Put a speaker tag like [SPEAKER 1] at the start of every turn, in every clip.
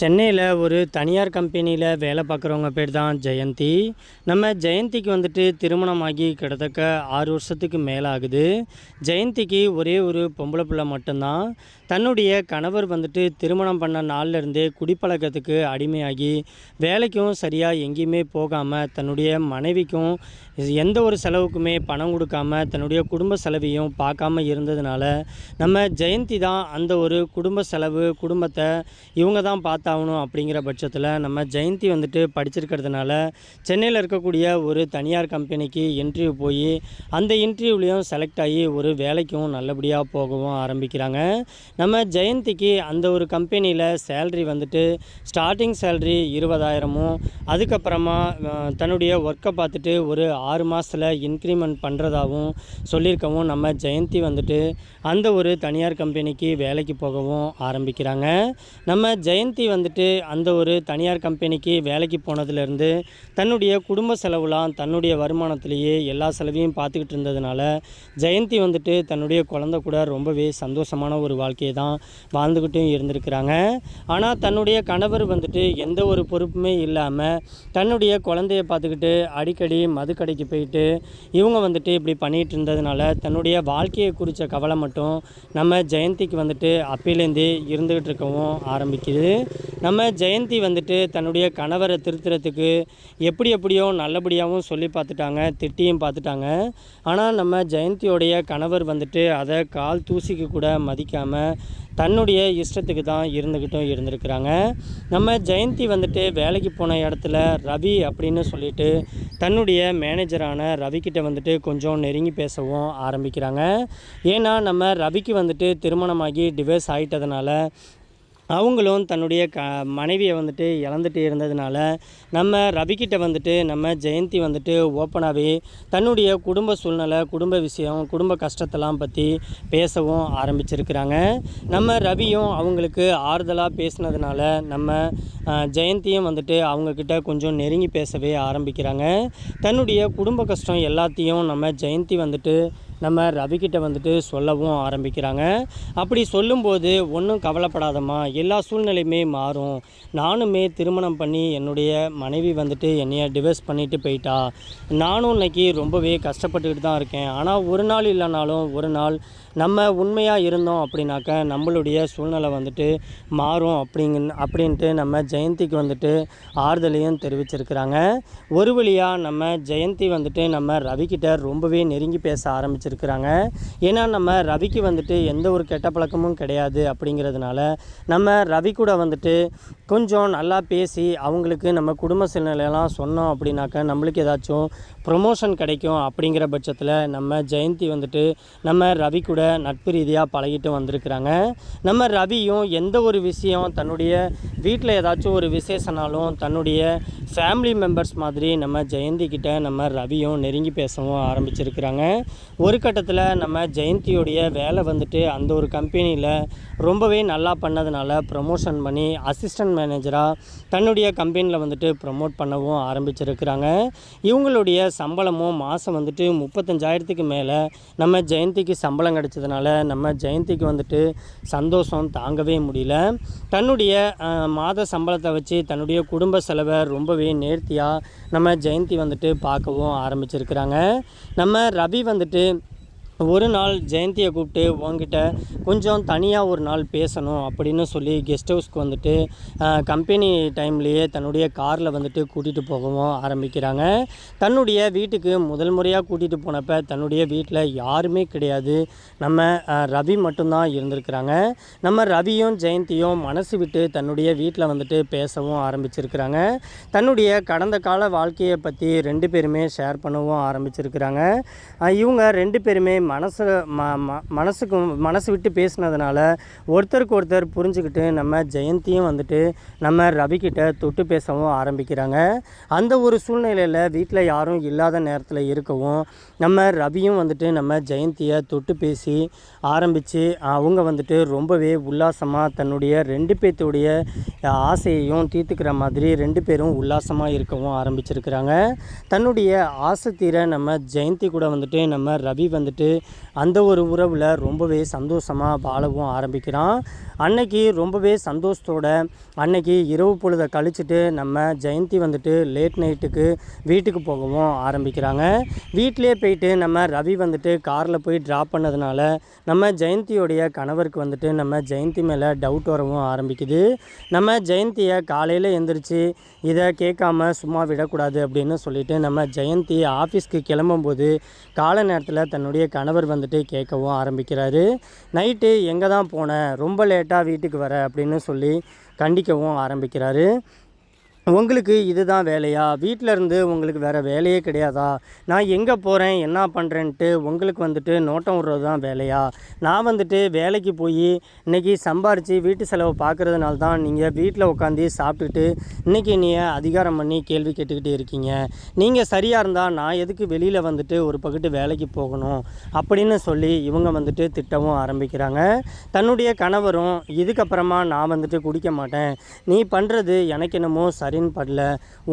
[SPEAKER 1] சென்னையில் ஒரு தனியார் கம்பெனியில் வேலை பார்க்குறவங்க பேர் தான் ஜெயந்தி. நம்ம ஜெயந்திக்கு வந்துட்டு திருமணமாகி கிட்டத்தக்க ஆறு வருஷத்துக்கு மேலே ஆகுது. ஜெயந்திக்கு ஒரே ஒரு பொம்பளை பிள்ளை மட்டும்தான். தன்னுடைய கணவர் வந்துட்டு திருமணம் பண்ண நாள்லேருந்தே குடிப்பழக்கத்துக்கு அடிமையாகி வேலைக்கும் சரியாக எங்கேயுமே போகாமல் தன்னுடைய மனைவிக்கும் எந்த ஒரு செலவுக்குமே பணம் கொடுக்காம தன்னுடைய குடும்ப செலவையும் பார்க்காம இருந்ததுனால நம்ம ஜெயந்தி தான் அந்த ஒரு குடும்ப செலவு குடும்பத்தை இவங்க தான் ஆகணும் அப்படிங்கிற பட்சத்தில் நம்ம ஜெயந்தி வந்துட்டு படிச்சிருக்கிறதுனால சென்னையில் இருக்கக்கூடிய ஒரு தனியார் கம்பெனிக்கு இன்டர்வியூ போய் அந்த இன்டர்வியூலேயும் செலக்ட் ஆகி ஒரு வேலைக்கும் நல்லபடியாக போகவும் ஆரம்பிக்கிறாங்க. நம்ம ஜெயந்திக்கு அந்த ஒரு கம்பெனியில் சேல்ரி வந்துட்டு ஸ்டார்டிங் சேல்ரி இருபதாயிரமும் அதுக்கப்புறமா தன்னுடைய ஒர்க்கை பார்த்துட்டு ஒரு ஆறு மாதத்தில் இன்க்ரிமெண்ட் பண்ணுறதாகவும் சொல்லியிருக்கவும் நம்ம ஜெயந்தி வந்துட்டு அந்த ஒரு தனியார் கம்பெனிக்கு வேலைக்கு போகவும் ஆரம்பிக்கிறாங்க. நம்ம ஜெயந்தி வந்துட்டு அந்த ஒரு தனியார் கம்பெனிக்கு வேலைக்கு போனதுலேருந்து தன்னுடைய குடும்ப செலவுலாம் தன்னுடைய வருமானத்திலேயே எல்லா செலவையும் பார்த்துக்கிட்டு இருந்ததுனால ஜெயந்தி வந்துட்டு தன்னுடைய குழந்தை கூட ரொம்பவே சந்தோஷமான ஒரு வாழ்க்கையை தான் வாழ்ந்துக்கிட்டும் இருந்திருக்கிறாங்க. ஆனால் தன்னுடைய கணவர் வந்துட்டு எந்த ஒரு பொறுப்புமே இல்லாமல் தன்னுடைய குழந்தைய பார்த்துக்கிட்டு அடிக்கடி மதுக்கடைக்கு போயிட்டு இவங்க வந்துட்டு இப்படி பண்ணிகிட்டு இருந்ததுனால தன்னுடைய வாழ்க்கையை குறித்த கவலை மட்டும் நம்ம ஜெயந்திக்கு வந்துட்டு அப்பிலேருந்தே இருந்துக்கிட்டு இருக்கவும் ஆரம்பிக்குது. நம்ம ஜெயந்தி வந்துட்டு தன்னுடைய கணவரை திருத்துறதுக்கு எப்படி எப்படியோ நல்லபடியாகவும் சொல்லி பார்த்துட்டாங்க திட்டியும் பார்த்துட்டாங்க. ஆனால் நம்ம ஜெயந்தியோடைய கணவர் வந்துட்டு அதை கால் தூசிக்கு கூட மதிக்காமல் தன்னுடைய இஷ்டத்துக்கு தான் இருந்துக்கிட்டும் இருந்திருக்கிறாங்க. நம்ம ஜெயந்தி வந்துட்டு வேலைக்கு போன இடத்துல ரவி அப்படின்னு சொல்லிட்டு தன்னுடைய மேனேஜரான ரவிக்கிட்ட வந்துட்டு கொஞ்சம் நெருங்கி பேசவும் ஆரம்பிக்கிறாங்க. ஏன்னா நம்ம ரவிக்கு வந்துட்டு திருமணமாகி டிவைஸ் ஆகிட்டதுனால அவங்களும் தன்னுடைய க மனைவியை வந்துட்டு இழந்துட்டு இருந்ததுனால நம்ம ரவிக்கிட்ட வந்துட்டு நம்ம ஜெயந்தி வந்துட்டு ஓப்பனாகவே தன்னுடைய குடும்ப சூழ்நிலை குடும்ப விஷயம் குடும்ப கஷ்டத்தெல்லாம் பற்றி பேசவும் ஆரம்பிச்சிருக்கிறாங்க. நம்ம ரவியும் அவங்களுக்கு ஆறுதலாக பேசினதுனால நம்ம ஜெயந்தியும் வந்துட்டு அவங்கக்கிட்ட கொஞ்சம் நெருங்கி பேசவே ஆரம்பிக்கிறாங்க. தன்னுடைய குடும்ப கஷ்டம் எல்லாத்தையும் நம்ம ஜெயந்தி வந்துட்டு நம்ம ரவிக்கிட்ட வந்துட்டு சொல்லவும் ஆரம்பிக்கிறாங்க. அப்படி சொல்லும்போது ஒன்றும் கவலைப்படாதம்மா. எல்லா சூழ்நிலையுமே மாறும். நானுமே திருமணம் பண்ணி என்னுடைய மனைவி வந்துட்டு என்னைய டிவைஸ் பண்ணிட்டு போயிட்டா. நானும் இன்னைக்கு ரொம்பவே கஷ்டப்பட்டுக்கிட்டு தான் இருக்கேன். ஆனால் ஒரு நாள் இல்லைனாலும் ஒரு நாள் நம்ம உண்மையாக இருந்தோம் அப்படின்னாக்க நம்மளுடைய சூழ்நிலை வந்துட்டு மாறும் அப்படிங்க அப்படின்ட்டு நம்ம ஜெயந்திக்கு வந்துட்டு ஆறுதலையும் தெரிவிச்சிருக்கிறாங்க. ஒரு வழியாக நம்ம ஜெயந்தி வந்துட்டு நம்ம ரவிக்கிட்ட ரொம்பவே நெருங்கி பேச ஆரம்பிச்சிருக்கிறாங்க ஏன்னா நம்ம ரவிக்கு வந்துட்டு எந்த ஒரு கெட்ட பழக்கமும் கிடையாது அப்படிங்கிறதுனால நம்ம ரவி கூட வந்துட்டு கொஞ்சம் நல்லா பேசி அவங்களுக்கு நம்ம குடும்ப சூழ்நிலையெல்லாம் சொன்னோம் அப்படின்னாக்க நம்மளுக்கு ஏதாச்சும் ப்ரொமோஷன் கிடைக்கும் அப்படிங்கிற பட்சத்தில் நம்ம ஜெயந்தி வந்துட்டு நம்ம ரவி கூட நட்பு ரீதியாக பழகிட்டு வந்திருக்கிறாங்க. நம்ம ரவியும் எந்த ஒரு விஷயம் தன்னுடைய வீட்டில் ஏதாச்சும் ஒரு விசேஷனாலும் தன்னுடைய ஃபேமிலி மெம்பர்ஸ் மாதிரி நம்ம ஜெயந்தி கிட்ட நம்ம ரவியும் நெருங்கி பேசவும் ஆரம்பிச்சிருக்கிறாங்க. ஒரு கட்டத்தில் நம்ம ஜெயந்தியோடைய வேலை வந்துட்டு அந்த ஒரு கம்பெனியில் ரொம்பவே நல்லா பண்ணதுனால ப்ரமோஷன் பண்ணி அசிஸ்டன்ட் மேனேஜராக தன்னுடைய கம்பெனியில் வந்துட்டு ப்ரமோட் பண்ணவும் ஆரம்பிச்சிருக்கிறாங்க. இவங்களுடைய சம்பளமும் மாதம் வந்துட்டு முப்பத்தஞ்சாயிரத்துக்கு மேலே நம்ம ஜெயந்திக்கு சம்பளம் கிடைச்சதுனால நம்ம ஜெயந்திக்கு வந்துட்டு சந்தோஷம் தாங்கவே முடியல. தன்னுடைய மாத சம்பளத்தை வச்சு தன்னுடைய குடும்ப செலவை ரொம்பவே நேர்த்தியாக நம்ம ஜெயந்தி வந்துட்டு பார்க்கவும் ஆரம்பிச்சிருக்கிறாங்க. நம்ம ரவி வந்துட்டு ஒரு நாள் ஜெயந்தியை கூப்பிட்டு உங்ககிட்ட கொஞ்சம் தனியாக ஒரு நாள் பேசணும் அப்படின்னு சொல்லி கெஸ்ட் ஹவுஸ்க்கு வந்துட்டு கம்பெனி டைம்லேயே தன்னுடைய காரில் வந்துட்டு கூட்டிகிட்டு போகவும் ஆரம்பிக்கிறாங்க. தன்னுடைய வீட்டுக்கு முதல் முறையாக கூட்டிகிட்டு போனப்போ தன்னுடைய வீட்டில் யாருமே கிடையாது. நம்ம ரவி மட்டும்தான் இருந்திருக்கிறாங்க. நம்ம ரவியும் ஜெயந்தியும் மனசு விட்டு தன்னுடைய வீட்டில் வந்துட்டு பேசவும் ஆரம்பிச்சிருக்கிறாங்க. தன்னுடைய கடந்த கால வாழ்க்கையை பற்றி ரெண்டு பேருமே ஷேர் பண்ணவும் ஆரம்பிச்சிருக்கிறாங்க. இவங்க ரெண்டு பேருமே மனசு ம ம- மனசுக்கும் மனசு விட்டு பேசினதுனால ஒருத்தருக்கு ஒருத்தர் புரிஞ்சுக்கிட்டு நம்ம ஜெயந்தியும் வந்துட்டு நம்ம ரவிக்கிட்ட தொட்டு பேசவும் ஆரம்பிக்கிறாங்க. அந்த ஒரு சூழ்நிலையில் வீட்டில் யாரும் இல்லாத நேரத்தில் இருக்கவும் நம்ம ரவியும் வந்துட்டு நம்ம ஜெயந்தியை தொட்டு பேசி ஆரம்பித்து அவங்க வந்துட்டு ரொம்பவே உல்லாசமாக தன்னுடைய ரெண்டு பேர்த்துடைய ஆசையையும் தீர்த்துக்கிற மாதிரி ரெண்டு பேரும் உல்லாசமாக இருக்கவும் ஆரம்பிச்சிருக்கிறாங்க. தன்னுடைய ஆசை தீர நம்ம ஜெயந்தி கூட வந்துட்டு நம்ம ரவி வந்துட்டு அந்த ஒரு உறவில் ரொம்பவே சந்தோஷமாக வாழவும் ஆரம்பிக்கிறான். அன்னைக்கு ரொம்பவே சந்தோஷத்தோட அன்னைக்கு இரவு பொழுதை கழிச்சுட்டு நம்ம ஜெயந்தி வந்துட்டு லேட் நைட்டுக்கு வீட்டுக்கு போகவும் ஆரம்பிக்கிறாங்க. வீட்டிலே போயிட்டு நம்ம ரவி வந்துட்டு காரில் போய் ட்ராப் பண்ணதுனால நம்ம ஜெயந்தியோடைய கணவருக்கு வந்துட்டு நம்ம ஜெயந்தி மேலே டவுட் வரவும் ஆரம்பிக்குது. நம்ம ஜெயந்தியை காலையில் எந்திரிச்சு இதை கேட்காம சும்மா விடக்கூடாது அப்படின்னு சொல்லிட்டு நம்ம ஜெயந்தி ஆஃபீஸ்க்கு கிளம்பும்போது காலை நேரத்தில் தன்னுடைய கணவர் வந்துட்டு கேட்கவும் ஆரம்பிக்கிறாரு. நைட்டு எங்கே தான் போன? ரொம்ப லேட்டாக வீட்டுக்கு வர? அப்படின்னு சொல்லி கண்டிக்கவும் ஆரம்பிக்கிறாரு. உங்களுக்கு இதுதான் வேலையா? வீட்டில் இருந்து உங்களுக்கு வேறு வேலையே கிடையாதா? நான் எங்கே போகிறேன் என்ன பண்ணுறேன்ட்டு உங்களுக்கு வந்துட்டு நோட்டம் விடுறது தான் வேலையா? நான் வந்துட்டு வேலைக்கு போய் இன்றைக்கி சம்பாரித்து வீட்டு செலவு பார்க்குறதுனால தான் நீங்கள் வீட்டில் உட்காந்து சாப்பிட்டுட்டு இன்றைக்கி நீங்கள் அதிகாரம் பண்ணி கேள்வி கேட்டுக்கிட்டே இருக்கீங்க. நீங்கள் சரியாக இருந்தால் நான் எதுக்கு வெளியில் வந்துட்டு ஒரு பக்கத்து வேலைக்கு போகணும்? அப்படின்னு சொல்லி இவங்க வந்துட்டு திட்டவும் ஆரம்பிக்கிறாங்க. தன்னுடைய கணவரும் இதுக்கப்புறமா நான் வந்துட்டு குடிக்க மாட்டேன். நீ பண்ணுறது எனக்கு என்னமோ சரி சரின்னு படல.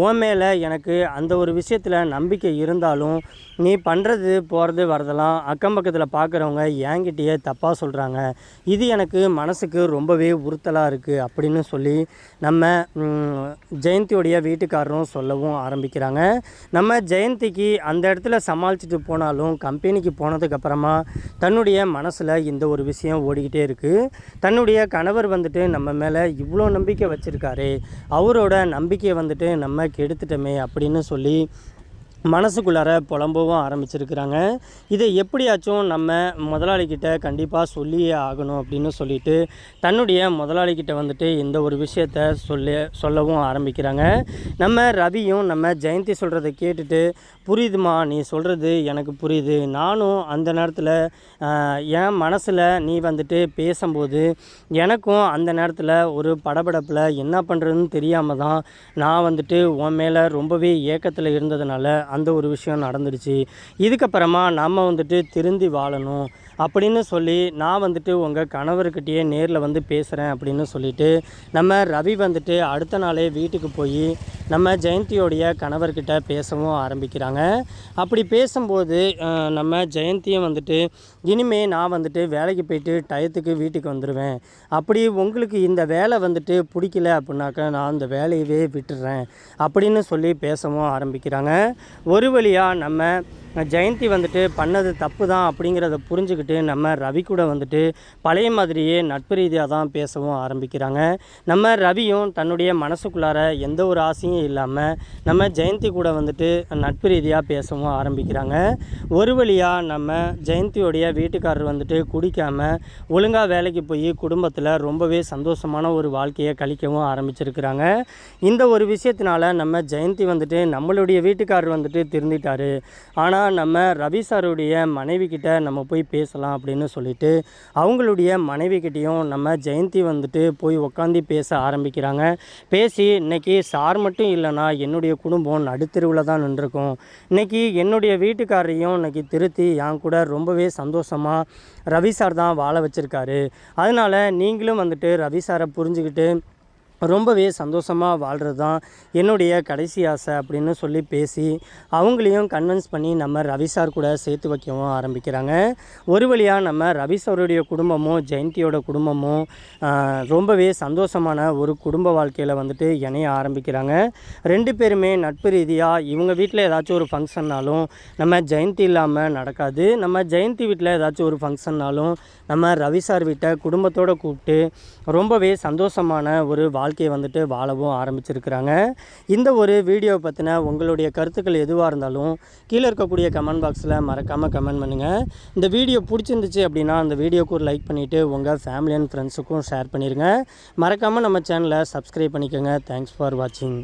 [SPEAKER 1] உன் மேலே எனக்கு அந்த ஒரு விஷயத்தில் நம்பிக்கை இருந்தாலும் நீ பண்ணுறது போகிறது வரதெல்லாம் அக்கம் பக்கத்தில் பார்க்குறவங்க என்கிட்டயே தப்பாக சொல்கிறாங்க இது எனக்கு மனசுக்கு ரொம்பவே உறுத்தலாக இருக்குது அப்படின்னு சொல்லி நம்ம ஜெயந்தியுடைய ஜெயந்தியோடைய வீட்டுக்காரரும் சொல்லவும் ஆரம்பிக்கிறாங்க. நம்ம ஜெயந்திக்கு அந்த இடத்துல சமாளிச்சுட்டு போனாலும் கம்பெனிக்கு போனதுக்கப்புறமா தன்னுடைய மனசில் இந்த ஒரு விஷயம் ஓடிக்கிட்டே இருக்குது தன்னுடைய கணவர் வந்துட்டு நம்ம மேலே இவ்வளோ நம்பிக்கை வச்சுருக்காரு அவரோட நம்பிக்கையை வந்துட்டு நம்ம கெடுத்துட்டோமே அப்படின்னு சொல்லி மனசுக்குள்ளார புலம்பவும் ஆரம்பிச்சிருக்கிறாங்க. இதை எப்படியாச்சும் நம்ம முதலாளிக்கிட்ட கண்டிப்பாக சொல்லியே ஆகணும் அப்படின்னு சொல்லிட்டு தன்னுடைய முதலாளிகிட்ட வந்துட்டு இந்த ஒரு விஷயத்த சொல்லி சொல்லவும் ஆரம்பிக்கிறாங்க. நம்ம ரவியும் நம்ம ஜெயந்தி சொல்கிறத கேட்டுட்டு புரியுதுமா நீ சொல்கிறது எனக்கு புரியுது. நானும் அந்த நேரத்தில் என் மனசில் நீ வந்துட்டு பேசும்போது எனக்கும் அந்த நேரத்தில் ஒரு படபடப்பில் என்ன பண்ணுறதுன்னு தெரியாமல் தான் நான் வந்துட்டு உன் மேலே ரொம்பவே ஏக்கத்தில் இருந்ததுனால அந்த ஒரு விஷயம் நடந்துடுச்சு. இதுக்கப்புறமா நாம் வந்துட்டு திருந்தி வாழணும் அப்படின்னு சொல்லி நான் வந்துட்டு உங்கள் கணவர்கிட்டயே நேரில் வந்து பேசுகிறேன் அப்படின்னு சொல்லிட்டு நம்ம ரவி வந்துட்டு அடுத்த நாளே வீட்டுக்கு போய் நம்ம ஜெயந்தியோடைய கணவர்கிட்ட பேசவும் ஆரம்பிக்கிறாங்க. அப்படி பேசும்போது நம்ம ஜெயந்தியும் வந்துட்டு இனிமே நான் வந்துட்டு வேலைக்கு போயிட்டு டயத்துக்கு வீட்டுக்கு வந்துடுவேன் அப்படி உங்களுக்கு இந்த வேலை வந்துட்டு பிடிக்கல அப்படின்னாக்கா நான் அந்த வேலையவே விட்டுடுறேன் அப்படின்னு சொல்லி பேசவும் ஆரம்பிக்கிறாங்க. ஒரு வழியாக நம்ம ஜெயந்தி வந்துட்டு பண்ணது தப்பு தான் அப்படிங்கிறத புரிஞ்சுக்கிட்டு நம்ம ரவி கூட வந்துட்டு பழைய மாதிரியே நட்பு ரீதியாக தான் பேசவும் ஆரம்பிக்கிறாங்க. நம்ம ரவியும் தன்னுடைய மனசுக்குள்ளார எந்த ஒரு ஆசையும் இல்லாமல் நம்ம ஜெயந்தி கூட வந்துட்டு நட்பு ரீதியாக பேசவும் ஆரம்பிக்கிறாங்க. ஒரு வழியாக நம்ம ஜெயந்தியோடைய வீட்டுக்காரர் வந்துட்டு குடிக்காமல் ஒழுங்காக வேலைக்கு போய் குடும்பத்தில் ரொம்பவே சந்தோஷமான ஒரு வாழ்க்கையை கழிக்கவும் ஆரம்பிச்சிருக்கிறாங்க. இந்த ஒரு விஷயத்தினால நம்ம ஜெயந்தி வந்துட்டு நம்மளுடைய வீட்டுக்காரர் வந்துட்டு திருந்திட்டார். ஆனால் நம்ம ரவி சாருடைய மனைவிக்கிட்ட நம்ம போய் பேசலாம் அப்படின்னு சொல்லிட்டு அவங்களுடைய மனைவி கிட்டேயும் நம்ம ஜெயந்தி வந்துட்டு போய் உட்காந்து பேச ஆரம்பிக்கிறாங்க. பேசி இன்னைக்கு சார் மட்டும் இல்லைன்னா என்னுடைய குடும்பம் நடுத்தருவில் தான் நின்றுருக்கும். இன்றைக்கி என்னுடைய வீட்டுக்காரரையும் இன்னைக்கு திருத்தி என் கூட ரொம்பவே சந்தோஷமாக ரவி சார் தான் வாழ வச்சுருக்காரு. அதனால் நீங்களும் வந்துட்டு ரவி சாரை புரிஞ்சுக்கிட்டு ரொம்பவே சந்தோஷமாக வாழ்கிறது தான் என்னுடைய கடைசி ஆசை அப்படின்னு சொல்லி பேசி அவங்களையும் கன்வின்ஸ் பண்ணி நம்ம ரவி சார் கூட சேர்த்து வைக்கவும் ஆரம்பிக்கிறாங்க. ஒரு வழியாக நம்ம ரவி சாருடைய குடும்பமும் ஜெயந்தியோட குடும்பமும் ரொம்பவே சந்தோஷமான ஒரு குடும்ப வாழ்க்கையில் வந்துட்டு இணைய ஆரம்பிக்கிறாங்க. ரெண்டு பேருமே நட்பு ரீதியாக இவங்க வீட்டில் ஏதாச்சும் ஒரு ஃபங்க்ஷன்னாலும் நம்ம ஜெயந்தி இல்லாமல் நடக்காது. நம்ம ஜெயந்தி வீட்டில் ஏதாச்சும் ஒரு ஃபங்க்ஷன்னாலும் நம்ம ரவி சார் வீட்டை குடும்பத்தோடு கூப்பிட்டு ரொம்பவே சந்தோஷமான ஒரு வாழ்க்கையை வந்துட்டு வாழவும் ஆரம்பிச்சிருக்கிறாங்க. இந்த ஒரு வீடியோவை பற்றின உங்களுடைய கருத்துக்கள் எதுவாக இருந்தாலும் கீழே இருக்கக்கூடிய கமெண்ட் பாக்ஸில் மறக்காமல் கமெண்ட் பண்ணுங்கள் இந்த வீடியோ பிடிச்சிருந்துச்சு அப்படின்னா அந்த வீடியோக்கு ஒரு லைக் பண்ணிவிட்டு உங்கள் ஃபேமிலி அண்ட் ஃப்ரெண்ட்ஸுக்கும் ஷேர் பண்ணிடுங்க மறக்காமல் நம்ம சேனலை சப்ஸ்கிரைப் பண்ணிக்கோங்க. தேங்க்ஸ் ஃபார் வாட்சிங்